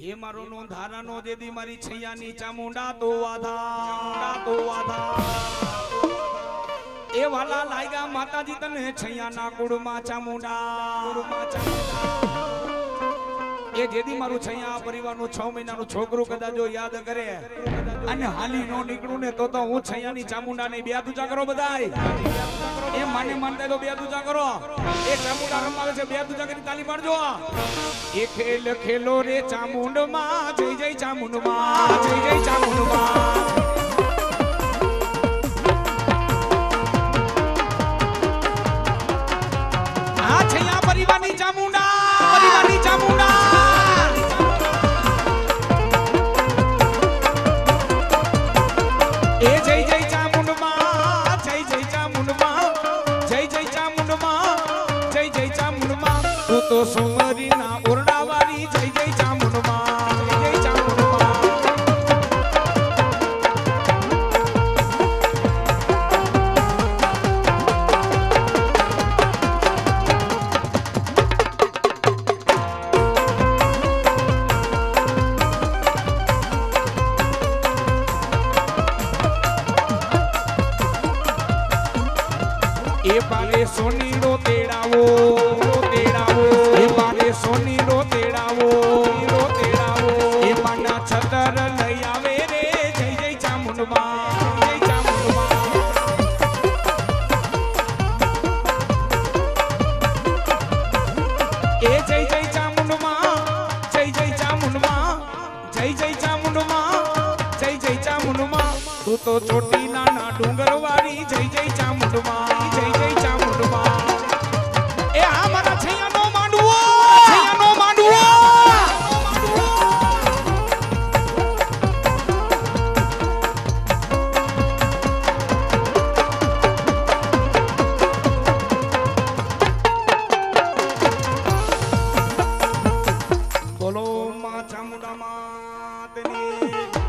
હે મારો નો ધારાનો દેદી મારી છૈયાની ચામુંડા તો વાધા તો વાધા એ વાલા લાગ્યા માતાજી તને છૈયાના કુડમાં ચામુંડા. કુડમાં ચામુંડા. એ જેદી મારું છૈયા પરિવારનું છ મહિનાનું છોકરું કદાચ જો યાદ કરે અને હાલી નો નીકળું ને તો તો હું છૈયાની ચામુંડા ને બે દુજા કરો બધાય. એ માને માનતા તો બે દુજા કરો એ ચામુંડા રમાવે છે, બે દુજા કરી તાલી પાડજો. એ ખેલ ખેલો રે ચામુંડમાં, જય જય ચામુંડમાં, જય જય ચામુંડમાં. પરિવારની ચામુંડા. ચામુંડમાં તું તો સુમરીના ઓરડાવાળી જય જય ચામુંડમાં જય જય ચામુંડમાં એ પાલે સોની રો તેડાવો તેડાવો છતર લઈ આવે રે. જય જય ચામુંડમાં. એ જય જય ચામુંડમાં. જય જય ચામુંડમાં. જય જય ચામુંડમાં. જય જય ચામુંડમાં. તું તો ચોટી નાના ડુંગર વાળી જય જય ચામુંડમાં. બોલો. મા ચામુંડા માતની